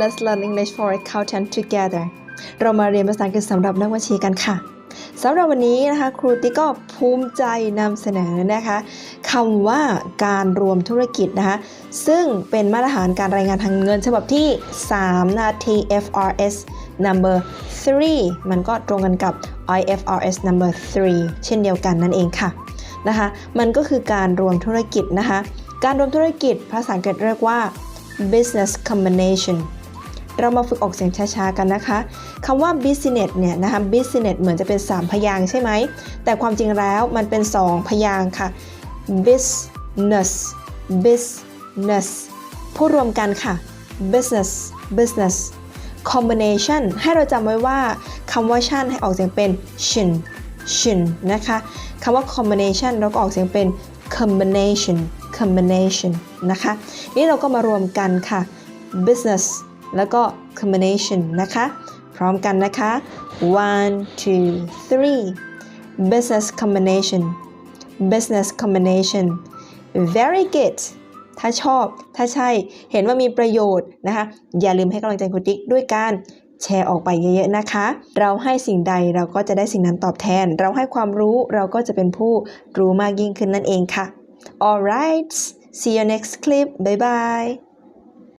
Let's learn English for accountant together เรามาเรียนภาษาอังกฤษสำหรับนักบัญชีกันค่ะสำหรับวันนี้นะคะครูติ๊กก็ภูมิใจนำเสนอนะคะคำว่าการรวมธุรกิจนะคะซึ่งเป็นมาตรฐานการรายงานทางเงินฉบับที่ 3 นะ TFRS number 3 มันก็ตรงกันกับ IFRS number 3 เช่นเดียวกันนั่นเองค่ะนะคะมันก็คือการรวมธุรกิจนะคะการรวมธุรกิจภาษาอังกฤษเรียกว่า business combination เรามาฝึกออกเสียงช้าๆกันนะคะคำว่า business เนี่ยนะคะ business เหมือนจะเป็น 3 พยางใช่ไหม แต่ความจริงแล้วมันเป็น 2 พยางค่ะ business business พูดรวมกันค่ะ business business combination ให้เราจำไว้ว่าคำว่าชั่นให้ออกเสียงเป็น shin shin นะคะคำว่า combination เราก็ออกเสียงเป็น combination combination นะคะ นี่เราก็มารวมกันค่ะ business แล้วก็ combination นะคะ พร้อมกันนะคะ one two three business combination business combination very good ถ้าชอบ ถ้าใช่ เห็นว่ามีประโยชน์นะคะ อย่าลืมให้กำลังใจคุณติ๊กด้วยการแชร์ออกไปเยอะๆนะคะ เราให้สิ่งใดเราก็จะได้สิ่งนั้นตอบแทน เราให้ความรู้เราก็จะเป็นผู้รู้มากยิ่งขึ้นนั่นเองค่ะ alright see you next clip bye bye